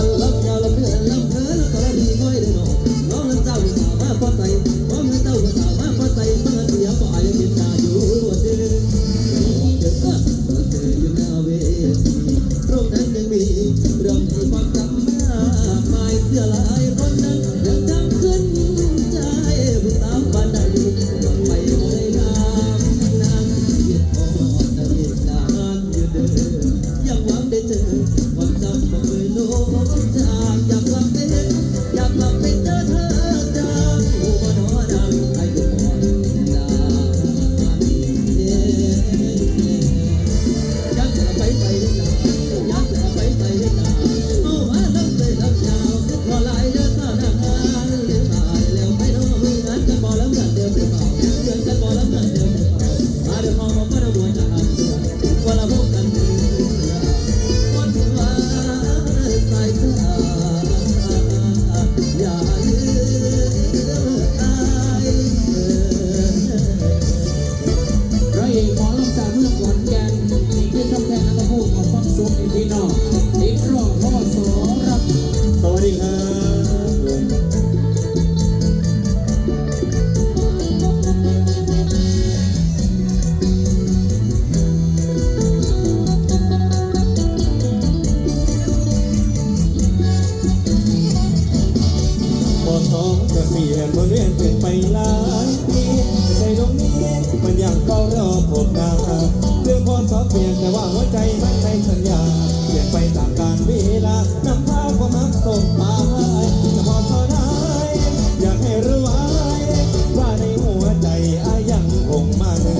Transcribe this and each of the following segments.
Allah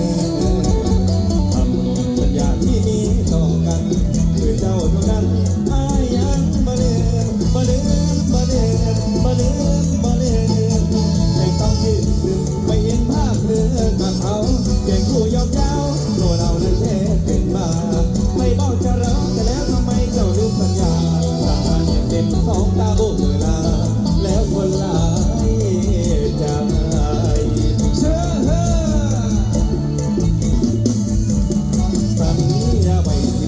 Thank you.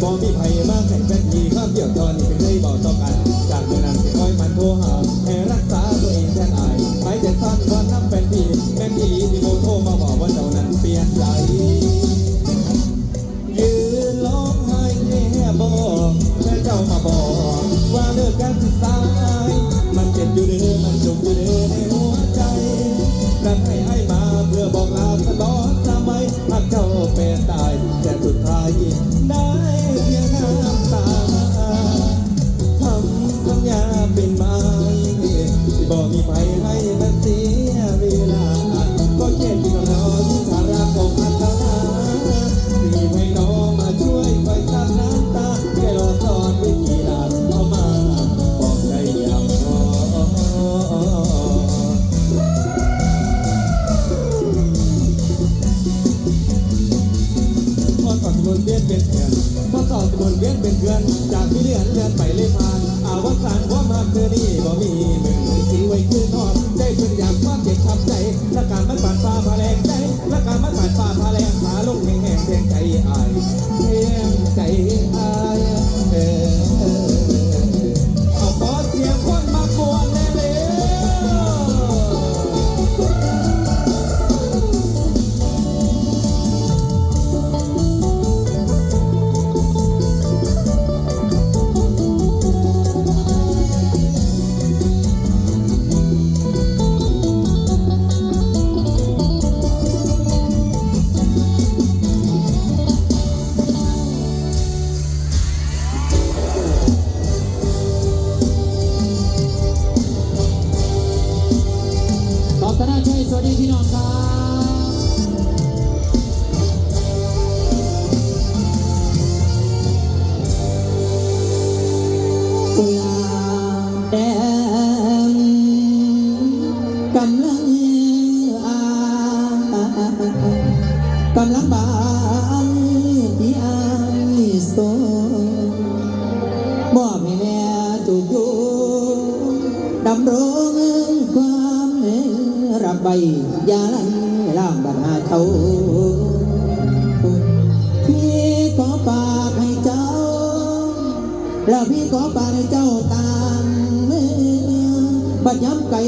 บ่มีภัยมากแข่งเป็นมีข้าเกี่ยวตอนนี้เป็นเลยบอกต่อกัน จากเมื่อนั้นสิคอยมันโทรหาแห่รักษาตัวเองแทนไอายไปเด็ดสั้นว่าน้ำเป็นดีแม่นอีที่โมโทรมาบอกว่าเจ้านั้นเปลี่ยนใจ ธนาชัสวัสดีพี่น้องครับกุลาบแดงกำลังกำลังบานที่อสนมอบให้แม่จูบอยู่ดำรง อย่าไหลล่างบัหาเขาพี่ขอฝากให้เจ้า แล้วพี่ขอฝากให้เจ้าตามบัดย้ำไก่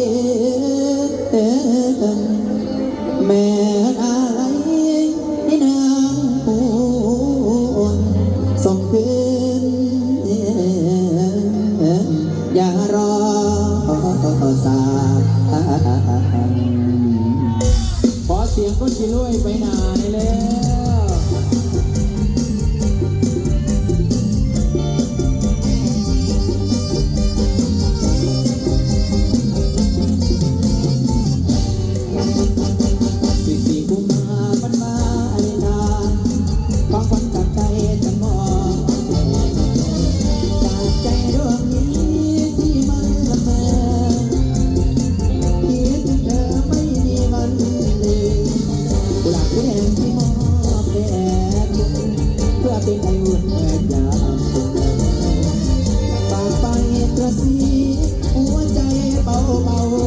ating ayun nagdahan Papayet kasi Uwan dahil pao-pao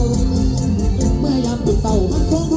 Mayang tutaw ang kong